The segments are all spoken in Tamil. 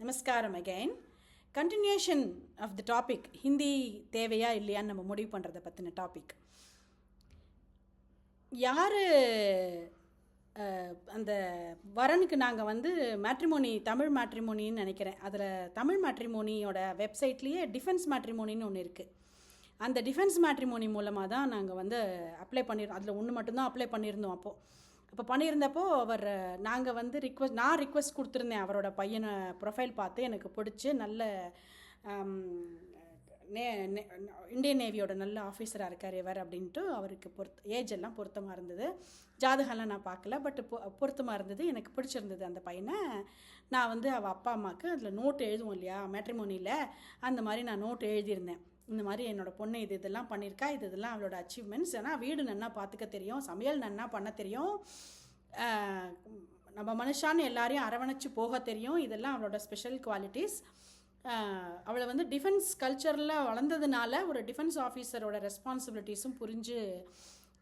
நமஸ்காரம் again continuation of the topic Hindi தேவையா இல்லையான்னு நம்ம முடிவு பண்ணுறதை பற்றின டாபிக் யார் அந்த வரனுக்கு நாங்கள் வந்து மேட்ரிமோனி தமிழ் மேட்ரிமோனின்னு நினைக்கிறேன். அதில் தமிழ் மேட்ரிமோனியோட வெப்சைட்லேயே டிஃபென்ஸ் மேட்ரிமோனின்னு ஒன்று இருக்குது அந்த டிஃபென்ஸ் மேட்ரிமோனி மூலமாக தான் நாங்கள் வந்து அப்ளை பண்ணியிருந்தோம் அதில் ஒன்று மட்டும்தான் அப்ளை பண்ணியிருந்தோம் அப்போது அப்போ பண்ணியிருந்தப்போ அவர் நாங்கள் வந்து ரிக்வஸ்ட் நான் ரிக்வஸ்ட் கொடுத்துருந்தேன் அவரோட பையனை ப்ரொஃபைல் பார்த்து. எனக்கு பிடிச்சி நல்ல நே நே- இந்தியன் நேவியோட நல்ல ஆஃபீஸராக இருக்கார் இவர் அப்படின்ட்டு அவருக்கு பொருத்த ஏஜ் எல்லாம் பொருத்தமாக இருந்தது. ஜாதகம்லாம் நான் பார்க்கல பட் பொ பொருத்தமாக இருந்தது. எனக்கு பிடிச்சிருந்தது அந்த பையனை. நான் வந்து அவள் அப்பா அம்மாவுக்கு அதில் நோட்டு எழுதுவோம் இல்லையா மேட்ரிமோனியில் அந்த மாதிரி நான் நோட்டு எழுதியிருந்தேன். இந்த மாதிரி என்னோட பொண்ணு இது இதெல்லாம் பண்ணியிருக்கா இது இதெல்லாம் அவளோட அச்சீவ்மெண்ட்ஸ் ஏன்னா வீடு நன்னா பார்த்துக்க தெரியும் சமையல் நன்னா பண்ண தெரியும். நம்ம மனுஷான்னு எல்லாரையும் அரவணைச்சு போக தெரியும். இதெல்லாம் அவளோட ஸ்பெஷல் குவாலிட்டிஸ் அவளை வந்து டிஃபென்ஸ் கல்ச்சரில் வளர்ந்ததுனால ஒரு டிஃபென்ஸ் ஆஃபீஸரோட ரெஸ்பான்சிபிலிட்டிஸும் புரிஞ்சு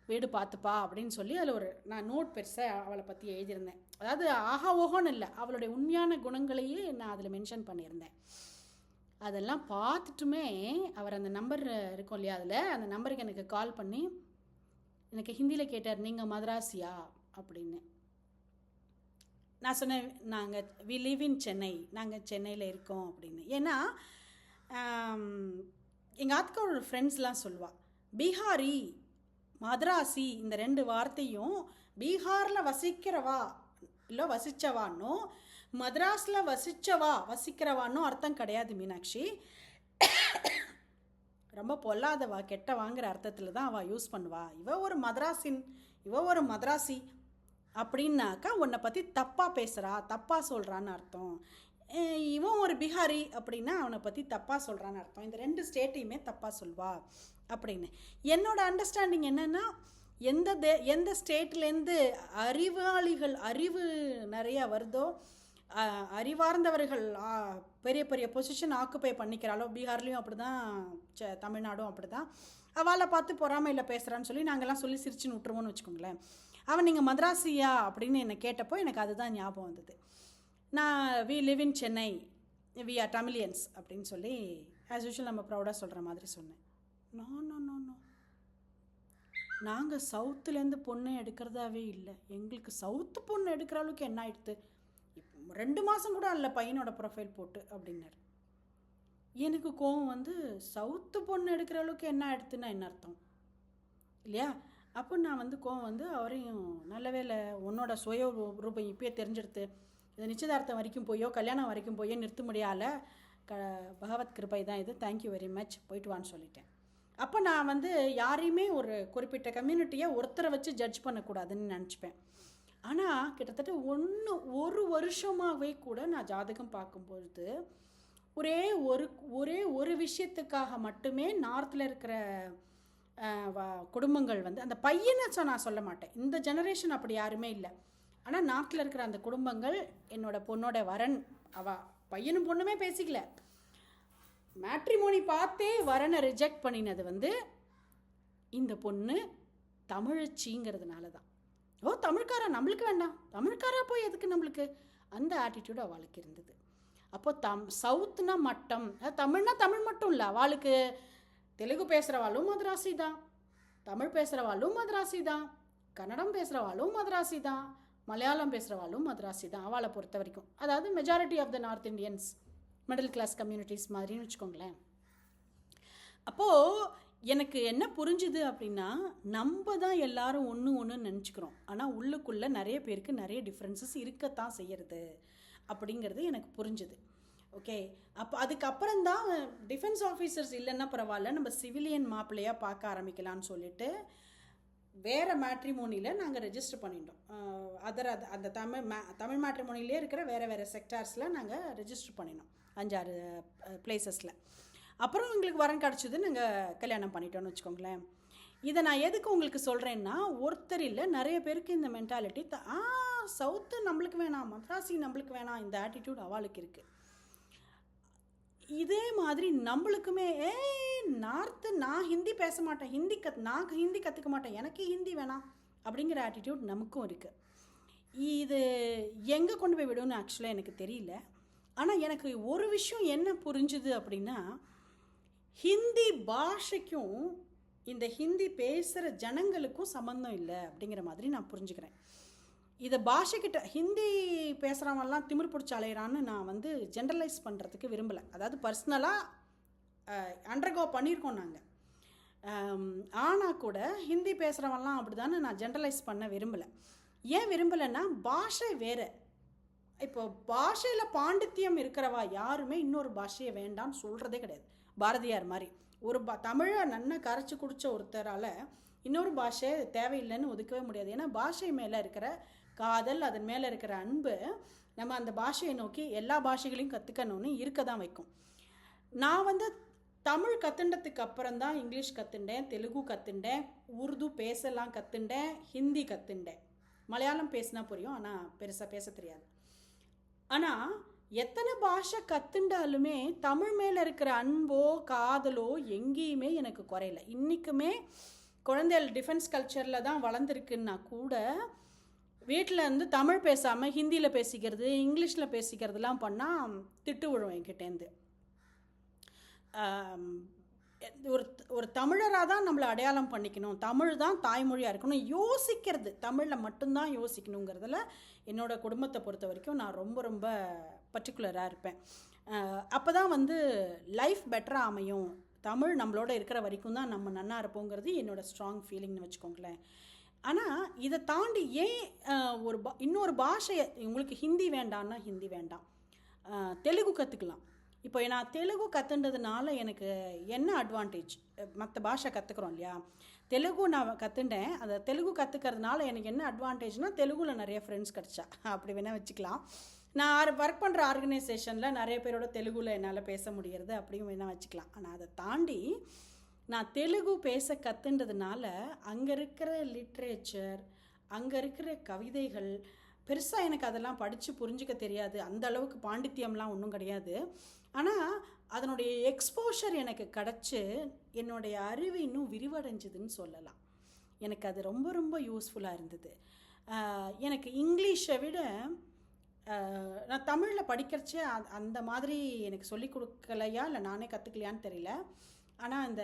வீடு பார்த்துப்பா அப்படின்னு சொல்லி அதில் ஒரு நான் நோட் பெருசாக அவளை பற்றி எழுதியிருந்தேன். அதாவது ஆஹா ஓஹோன்னு இல்லை அவளுடைய உண்மையான குணங்களையே நான் அதில் மென்ஷன் பண்ணியிருந்தேன். அதெல்லாம் பார்த்துட்டுமே அவர் அந்த நம்பர் இருக்கும் இல்லையா அதில் அந்த நம்பருக்கு எனக்கு கால் பண்ணி எனக்கு ஹிந்தியில் கேட்டார் நீங்கள் மதராசியா? அப்படின்னு. நான் சொன்னேன் நாங்கள் வி லிவ் இன் சென்னை நாங்கள் சென்னையில் இருக்கோம். அப்படின்னு. ஏன்னா எங்கள் ஆத்துக்காரோட ஃப்ரெண்ட்ஸ்லாம் சொல்லுவாள் பீகாரி மதராசி இந்த ரெண்டு வார்த்தையும் பீகாரில் வசிக்கிறவா இல்லை வசித்தவான்னும் மதராஸில் வசித்தவா வசிக்கிறவான்னு அர்த்தம் கிடையாது மீனாட்சி. ரொம்ப பொல்லாதவா கெட்ட வாங்குற அர்த்தத்தில் தான் அவள் யூஸ் பண்ணுவா. இவ ஒரு மதராசின் இவ ஒரு மதராசி அப்படின்னாக்கா உன்னை பற்றி தப்பாக பேசுகிறா தப்பாக சொல்கிறான்னு அர்த்தம். இவன் ஒரு பிஹாரி அப்படின்னா அவனை பற்றி தப்பாக சொல்கிறான்னு அர்த்தம். இந்த ரெண்டு ஸ்டேட்டையுமே தப்பாக சொல்வா அப்படின்னு. என்னோடய அண்டர்ஸ்டாண்டிங் என்னென்னா எந்த தே எந்த ஸ்டேட்லேருந்து அறிவாளிகள் அறிவு நிறையா வருதோ அறிவார்ந்தவர்கள் பெரிய பெரிய பொசிஷன் ஆக்குப்பை பண்ணிக்கிறாலோ பீகார்லேயும் அப்படி தான் ச தமிழ்நாடும் அப்படி தான் அவளை பார்த்து பொறாமையில் பேசுகிறான்னு சொல்லி நாங்கள்லாம் சொல்லி சிரிச்சுன்னு விட்டுருவோன்னு வச்சுக்கோங்களேன். அவன் நீங்கள் மதராசியா? அப்படின்னு என்னை கேட்டப்போ எனக்கு அதுதான் ஞாபகம் வந்தது. நான் we live in Chennai we are Tamilians அப்படின்னு சொல்லி ஆஸ் யூஷுவல் நம்ம ப்ரௌடாக சொல்கிற மாதிரி சொன்னேன். நோ நோ நோ நோ நாங்கள் சவுத்துலேருந்து பொண்ணை எடுக்கிறதாவே இல்லை. எங்களுக்கு சவுத்து பொண்ணு எடுக்கிற அளவுக்கு என்ன ஆயிடுது ரெண்டு மாதம் கூட அல்ல பையனோட ப்ரொஃபைல் போட்டு அப்படின்னாரு. எனக்கு கோவம் வந்து சவுத்து பொண்ணு எடுக்கிற அளவுக்கு என்ன எடுத்துன்னா என்ன அர்த்தம்? இல்லையா? அப்போ நான் வந்து கோவம் வந்து அவரையும் நல்ல வேலை உன்னோட சுய ரூபம் இப்பயே தெரிஞ்செடுத்து. இது நிச்சயதார்த்தம் வரைக்கும் போயோ கல்யாணம் வரைக்கும் போயோ நிறுத்த முடியால. க பகவத் கிருபை தான் இது. தேங்க்யூ வெரி மச் போயிட்டு வான்னு சொல்லிட்டேன். அப்போ நான் வந்து யாரையுமே ஒரு குறிப்பிட்ட கம்யூனிட்டியை ஒருத்தரை வச்சு ஜட்ஜ் பண்ணக்கூடாதுன்னு நினச்சிப்பேன். ஆனால் கிட்டத்தட்ட ஒன்று ஒரு வருஷமாகவே கூட நான் ஜாதகம் பார்க்கும்பொழுது ஒரே ஒரு ஒரே ஒரு விஷயத்துக்காக மட்டுமே நார்த்தில் இருக்கிற குடும்பங்கள் வந்து அந்த பையனை சொ- நான் சொல்ல மாட்டேன். இந்த ஜெனரேஷன் அப்படி யாருமே இல்லை. ஆனால் நார்த்தில் இருக்கிற அந்த குடும்பங்கள் என்னோட பொண்ணோட வரன் அவ பையனும் பொண்ணுமே பேசிக்கல. மேட்ரிமோனி பார்த்தே வரனை ரிஜெக்ட் பண்ணினது வந்து இந்த பொண்ணு தமிழச்சிங்கிறதுனால தான் ஓ தமிழ்காரா நம்மளுக்கு வேண்டாம். தமிழ்காரா போய் எதுக்கு நம்மளுக்கு? அந்த ஆட்டிடியூட் அவளுக்கு இருந்தது. அப்போ தம் சவுத்துனா மட்டம். தமிழ்னா தமிழ் மட்டும் இல்லை அவளுக்கு தெலுங்கு பேசுகிறவாளும் மதராசி தான் தமிழ் பேசுகிறவாளும் மதராசி தான் கன்னடம் பேசுகிறவாளும் மதராசி தான் மலையாளம் பேசுகிறவாளும் மதராசி தான் அவளை பொறுத்த வரைக்கும். அதாவது majority of the north Indians middle class communities மாதிரின்னு வச்சுக்கோங்களேன். அப்போது எனக்கு என்ன புரிஞ்சுது அப்படின்னா நம்ம தான் எல்லாரும் ஒன்று ஒன்று நினச்சிக்கிறோம். ஆனால் உள்ளுக்குள்ளே நிறைய பேருக்கு நிறைய டிஃப்ரென்சஸ் இருக்கத்தான் செய்யறது அப்படிங்கிறது எனக்கு புரிஞ்சுது. ஓகே அப்போ அதுக்கப்புறம் தான் டிஃபென்ஸ் ஆஃபீஸர்ஸ் இல்லைன்னா பரவாயில்ல நம்ம சிவிலியன் மாப்பிள்ளையாக பார்க்க ஆரம்பிக்கலாம்னு சொல்லிட்டு வேறு மேட்ரிமோனியில் நாங்கள் ரெஜிஸ்டர் பண்ணிட்டோம். அதர் அது அந்த தமிழ் மே தமிழ் மேட்ரிமோனிலே இருக்கிற வேறு வேறு செக்டார்ஸில் நாங்கள் ரெஜிஸ்டர் பண்ணினோம். அஞ்சாறு பிளேசஸில் அப்புறம் எங்களுக்கு வரன் கிடச்சிது நாங்கள் கல்யாணம் பண்ணிட்டோம்னு வச்சுக்கோங்களேன். இதை நான் எதுக்கு உங்களுக்கு சொல்கிறேன்னா ஒருத்தர் இல்லை நிறைய பேருக்கு இந்த மென்டாலிட்டி ஆ சவுத்து நம்மளுக்கு வேணாம் மத்ராசி நம்மளுக்கு வேணாம் இந்த ஆட்டிடியூட் அவளுக்கு இருக்குது இதே மாதிரி நம்மளுக்குமே ஏ நார்த்து நான் ஹிந்தி பேச மாட்டேன் ஹிந்தி கத் நான் ஹிந்தி கற்றுக்க மாட்டேன் எனக்கு ஹிந்தி வேணாம் அப்படிங்கிற ஆட்டிடியூட் நமக்கும் இருக்குது இது எங்கே கொண்டு போய் விடும்னு ஆக்சுவலாக எனக்கு தெரியல. ஆனால் எனக்கு ஒரு விஷயம் என்ன புரிஞ்சுது அப்படின்னா ஹிந்தி பாஷைக்கும் இந்த ஹிந்தி பேசுகிற ஜனங்களுக்கும் சம்மந்தம் இல்லை அப்படிங்கிற மாதிரி நான் புரிஞ்சுக்கிறேன். இதை பாஷைக்கிட்ட ஹிந்தி பேசுகிறவன்லாம் திமிர் பிடிச்சி அலையிறான்னு நான் வந்து ஜென்ரலைஸ் பண்ணுறதுக்கு விரும்பலை. அதாவது பர்சனலாக அண்டர்கோ பண்ணியிருக்கோம் நாங்கள் ஆனால் கூட ஹிந்தி பேசுகிறவன்லாம் அப்படி தானே நான் ஜென்ரலைஸ் பண்ண விரும்பலை. ஏன் விரும்பலைன்னா பாஷை வேறு. இப்போ பாஷையில் பாண்டித்யம் இருக்கிறவா யாருமே இன்னொரு பாஷையை வேண்டாம்னு சொல்கிறதே கிடையாது. பாரதியார் மாதிரி. ஒரு பா தமிழை நன்னா கரைச்சி குடித்த ஒருத்தரால் இன்னொரு பாஷை தேவையில்லைன்னு ஒதுக்கவே முடியாது. ஏன்னா பாஷை மேலே இருக்கிற காதல் அதன் மேலே இருக்கிற அன்பு நம்ம அந்த பாஷையை நோக்கி எல்லா பாஷைகளையும் கற்றுக்கணும்னு இருக்க தான் வைக்கும். நான் வந்து தமிழ் கற்றுண்டதுக்கு அப்புறம் தான் இங்கிலீஷ் கற்றுண்டேன் தெலுங்கு கற்றுண்டேன் உருது பேசலாம் கற்றுண்டேன் ஹிந்தி கற்றுண்டேன் மலையாளம் பேசினா புரியும் ஆனால் பெருசாக பேச தெரியாது. ஆனால் எத்தனை பாஷை கற்றுண்டாலுமே தமிழ் மேலே இருக்கிற அன்போ காதலோ எங்கேயுமே எனக்கு குறையல. இன்றைக்குமே குழந்தைகள் டிஃபென்ஸ் கல்ச்சரில் தான் வளர்ந்துருக்குன்னா கூட வீட்டில் இருந்து தமிழ் பேசாமல் ஹிந்தியில் பேசிக்கிறது இங்கிலீஷில் பேசிக்கிறதுலாம் பண்ணால் திட்டு விழும் என்கிட்டேருந்து ஒரு ஒரு தமிழராக தான் நம்மளை அடையாளம் பண்ணிக்கணும். தமிழ் தான் தாய்மொழியாக இருக்கணும். யோசிக்கிறது தமிழில் மட்டும்தான் யோசிக்கணுங்கிறதுல என்னோடய குடும்பத்தை பொறுத்த வரைக்கும் நான் ரொம்ப ரொம்ப பர்டிகுலராக இருப்பேன். அப்போ தான் வந்து லைஃப் பெட்டராக அமையும். தமிழ் நம்மளோட இருக்கிற வரைக்கும் தான் நம்ம நன்னா இருப்போங்கிறது என்னோடய ஸ்ட்ராங் ஃபீலிங்னு வச்சுக்கோங்களேன். ஆனால் இதை தாண்டி ஏன் ஒரு பா இன்னொரு பாஷையை உங்களுக்கு ஹிந்தி வேண்டான்னா ஹிந்தி வேண்டாம். தெலுங்கு கற்றுக்கலாம் இப்போ நான் தெலுங்கு கற்றுன்றதுனால எனக்கு என்ன அட்வான்டேஜ் மற்ற பாஷை கற்றுக்குறோம் இல்லையா? தெலுங்கு நான் கற்றுண்டேன் அந்த தெலுங்கு கற்றுக்கிறதுனால எனக்கு என்ன அட்வான்டேஜ்னால் தெலுங்குல நிறைய ஃப்ரெண்ட்ஸ் கிடச்சா. அப்படி வேணால் வச்சுக்கலாம். நான் ஒர்க் பண்ணுற ஆர்கனைசேஷனில் நிறைய பேரோட தெலுங்குல என்னால் பேச முடியறது அப்படியும் வேணால் வச்சுக்கலாம். ஆனால் அதை தாண்டி நான் தெலுங்கு பேச கற்றுன்றதுனால அங்கே இருக்கிற லிட்ரேச்சர் அங்கே இருக்கிற கவிதைகள் பெருசாக எனக்கு அதெல்லாம் படித்து புரிஞ்சிக்க தெரியாது. அந்த அளவுக்கு பாண்டித்யம்லாம் ஒன்றும் கிடையாது. ஆனால் அதனுடைய எக்ஸ்போஷர் எனக்கு கிடச்சி என்னுடைய அறிவு இன்னும் விரிவடைஞ்சுதுன்னு சொல்லலாம். எனக்கு அது ரொம்ப ரொம்ப யூஸ்ஃபுல்லாக இருந்தது. எனக்கு இங்கிலீஷை விட நான் தமிழில் படிக்கிறச்சே அந்த மாதிரி எனக்கு சொல்லி கொடுக்கலையா? இல்லை நானே கற்றுக்கலையான்னு தெரியல. ஆனால் அந்த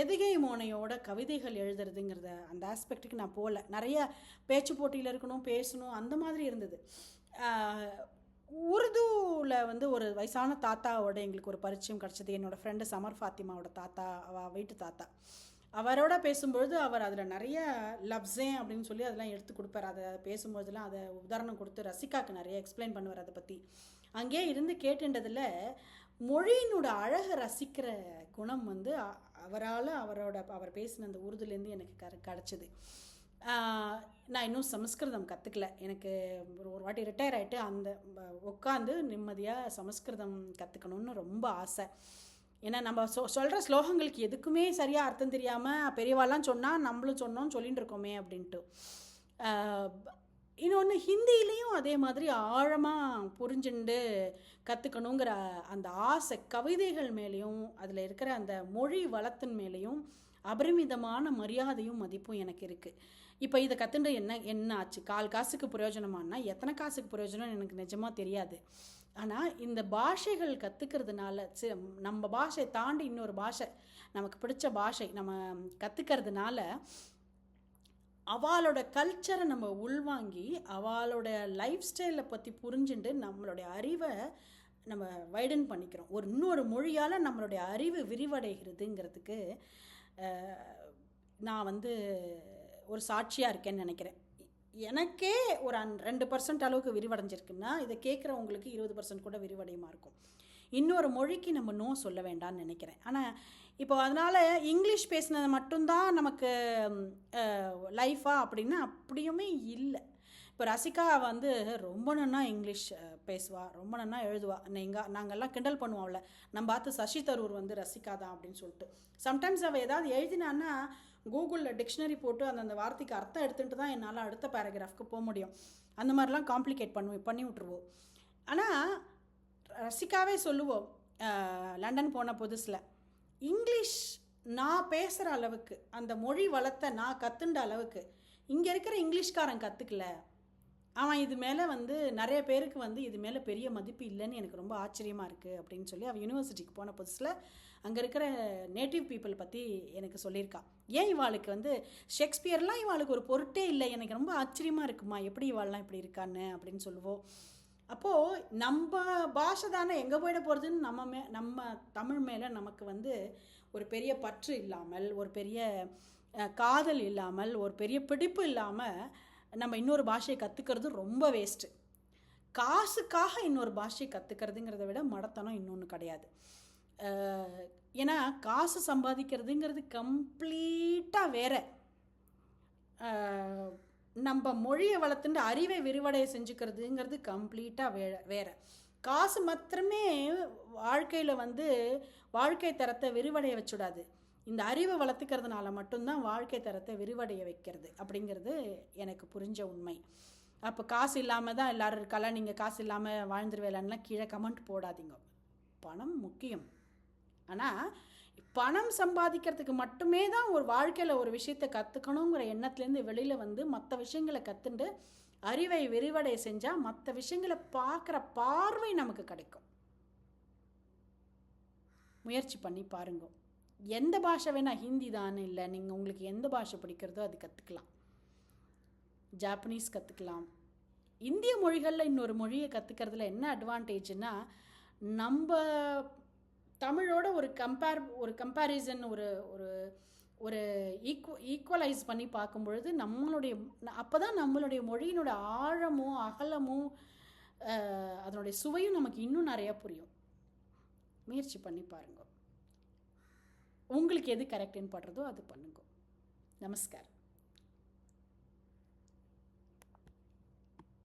எதுகை மோனையோட கவிதைகள் எழுதுறதுங்கிறத அந்த ஆஸ்பெக்ட்டுக்கு நான் போகல நிறைய பேச்சு போட்டியில் இருக்கணும் பேசணும் அந்த மாதிரி இருந்தது. உருதுவில் வந்து ஒரு வயசான தாத்தாவோட எங்களுக்கு ஒரு பரிச்சயம் கிடச்சிது. என்னோடய ஃப்ரெண்டு சமர் ஃபாத்திமாவோட தாத்தா அவ வீட்டு தாத்தா. அவரோட பேசும்பொழுது அவர் அதில் நிறைய லவ்ஸே அப்படின்னு சொல்லி அதெல்லாம் எடுத்து கொடுப்பார். அதை பேசும்போதெல்லாம் அதை உதாரணம் கொடுத்து ரசிகாவுக்கு நிறைய எக்ஸ்பிளைன் பண்ணுவார் அதை பற்றி அங்கேயே இருந்து கேட்டுன்றதில் மொழியினோட அழகை ரசிக்கிற குணம் வந்து அவரால் அவரோட அவர் பேசின அந்த உருதுலேருந்து எனக்கு க கிடச்சிது. நான் இன்னும் சமஸ்கிருதம் கற்றுக்கல எனக்கு ஒரு ஒரு வாட்டி ரிட்டையர் ஆகிட்டு அந்த உட்காந்து நிம்மதியாக சமஸ்கிருதம் கற்றுக்கணுன்னு ரொம்ப ஆசை. ஏன்னா நம்ம சொ சொல்கிற ஸ்லோகங்களுக்கு எதுக்குமே சரியாக அர்த்தம் தெரியாமல் பெரியவாலாம் சொன்னால் நம்மளும் சொன்னோம் சொல்லிட்டு இருக்கோமே அப்படின்ட்டு. இன்னொன்று ஹிந்திலையும் அதே மாதிரி ஆழமாக புரிஞ்சுண்டு கற்றுக்கணுங்கிற அந்த ஆசை கவிதைகள் மேலேயும் அதில் இருக்கிற அந்த மொழி வளத்தின் மேலேயும் அபரிமிதமான மரியாதையும் மதிப்பும் எனக்கு இருக்குது இப்போ இதை கற்றுண்டு என்ன என்ன ஆச்சு? கால் காசுக்கு பிரயோஜனமானா எத்தனை காசுக்கு பிரயோஜனம் எனக்கு நிஜமாக தெரியாது. ஆனால் இந்த பாஷைகள் கற்றுக்கிறதுனால நம்ம பாஷை தாண்டி இன்னொரு பாஷை நமக்கு பிடிச்ச பாஷை நம்ம கற்றுக்கிறதுனால அவளோட கல்ச்சரை நம்ம உள்வாங்கி அவளோட லைஃப் ஸ்டைலை பற்றி புரிஞ்சுட்டு நம்மளுடைய அறிவை நம்ம வைடன் பண்ணிக்கிறோம். ஒரு இன்னொரு மொழியால் நம்மளுடைய அறிவு விரிவடைகிறதுங்கிறதுக்கு நான் வந்து ஒரு சாட்சியாக இருக்கேன்னு நினைக்கிறேன். எனக்கே ஒரு அன் ரெண்டு பர்சன்ட் அளவுக்கு விரிவடைஞ்சிருக்குன்னா இதை கேட்குறவங்களுக்கு இருபது பர்சன்ட் கூட விரிவடையுமா இருக்கும். இன்னொரு மொழிக்கு நம்ம நோ சொல்ல வேண்டாம்னு நினைக்கிறேன். ஆனால் இப்போ அதனால் இங்கிலீஷ் பேசினது மட்டும்தான் நமக்கு லைஃபா அப்படின்னா அப்படியுமே இல்லை. இப்போ ரசிகா வந்து ரொம்ப நன்னா இங்கிலீஷ் பேசுவா ரொம்ப நன்னா எழுதுவா. நீங்கள் நாங்கள்லாம் கிண்டல் பண்ணுவோம்ல நம்ம பார்த்து சசி தரூர் வந்து ரசிகா தான் அப்படின்னு சொல்லிட்டு. சம்டைம்ஸ் அவள் ஏதாவது எழுதினான்னா கூகுளில் டிக்ஷனரி போட்டு அந்தந்த வார்த்தைக்கு அர்த்தம் எடுத்துகிட்டு தான் என்னால் அடுத்த பேராகிராஃப்க்கு போக முடியும். அந்த மாதிரிலாம் காம்ப்ளிகேட் பண்ணுவோம் பண்ணி விட்ருவோம் ஆனால் ரசிகாவே சொல்லுவோம் லண்டன் போன புதுசில் இங்கிலீஷ் நான் பேசுகிற அளவுக்கு அந்த மொழி வளத்தை நான் கற்றுண்ட அளவுக்கு இங்கே இருக்கிற இங்கிலீஷ்காரன் கற்றுக்கல அவன் இது மேலே வந்து நிறைய பேருக்கு வந்து இது மேலே பெரிய மதிப்பு இல்லைன்னு எனக்கு ரொம்ப ஆச்சரியமாக இருக்குது அப்படின்னு சொல்லி அவன் யூனிவர்சிட்டிக்கு போன புதுசில் அங்கே இருக்கிற நேட்டிவ் பீப்புள் பற்றி எனக்கு சொல்லியிருக்கா. ஏன் இவாளுக்கு வந்து ஷேக்ஸ்பியர்லாம் இவாளுக்கு ஒரு பொருட்டே இல்லை? எனக்கு ரொம்ப ஆச்சரியமாக இருக்குமா? எப்படி இவாள்லாம் இப்படி இருக்கான்னு அப்படின்னு சொல்லுவோம். அப்போது நம்ம பாஷை தானே எங்கே போயிட போகிறதுன்னு நம்ம மே நம்ம தமிழ் மேலே நமக்கு வந்து ஒரு பெரிய பற்று இல்லாமல் ஒரு பெரிய காதல் இல்லாமல் ஒரு பெரிய பிடிப்பு இல்லாமல் நம்ம இன்னொரு பாஷையை கற்றுக்கிறது ரொம்ப வேஸ்ட்டு காசுக்காக இன்னொரு பாஷையை கற்றுக்கிறதுங்கிறத விட மடத்தனம் இன்னொன்று கிடையாது. ஏன்னா காசு சம்பாதிக்கிறதுங்கிறது கம்ப்ளீட்டாக வேற. நம்ம மொழியை வளர்த்துட்டு அறிவை விரிவடைய செஞ்சுக்கிறதுங்கிறது கம்ப்ளீட்டாக வே வேற. காசு மாத்திரமே வாழ்க்கையில் வந்து வாழ்க்கை தரத்தை விரிவடைய வச்சுடாது. இந்த அறிவை வளர்த்துக்கிறதுனால மட்டும்தான் வாழ்க்கை தரத்தை விரிவடைய வைக்கிறது அப்படிங்கிறது எனக்கு புரிஞ்ச உண்மை. அப்போ காசு இல்லாமல் தான் எல்லாரும் இருக்கலாம் நீங்கள் காசு இல்லாமல் வாழ்ந்துருவேலான்லாம் கீழே கமெண்ட் போடாதீங்க. பணம் முக்கியம். ஆனால் பணம் சம்பாதிக்கிறதுக்கு மட்டுமே தான் ஒரு வாழ்க்கையில் ஒரு விஷயத்தை கற்றுக்கணுங்கிற எண்ணத்துலேருந்து வெளியில் வந்து மற்ற விஷயங்களை கற்றுண்டு அறிவை விரிவடை செஞ்சால் மற்ற விஷயங்களை பார்க்குற பார்வை நமக்கு கிடைக்கும். முயற்சி பண்ணி பாருங்க. எந்த பாஷை வேணால் ஹிந்தி தானே இல்லை நீங்கள் உங்களுக்கு எந்த பாஷை பிடிக்கிறதோ அது கற்றுக்கலாம் ஜாப்பனீஸ் கற்றுக்கலாம் இந்திய மொழிகளில் இன்னொரு மொழியை கற்றுக்கிறதுல என்ன அட்வான்டேஜ்னால் நம்ம தமிழோட ஒரு கம்பேர் ஒரு கம்பேரிசன் ஒரு ஒரு ஒரு ஈக்குவ ஈக்குவலைஸ் பண்ணி பார்க்கும் பொழுது நம்மளுடைய அப்போ தான் நம்மளுடைய மொழியினோட ஆழமும் அகலமும் அதனுடைய சுவையும் நமக்கு இன்னும் நிறையா புரியும். முயற்சி பண்ணி பாருங்க. உங்களுக்கு எது கரெக்டுன்னு படுறதோ அது பண்ணுங்க. நமஸ்காரம்.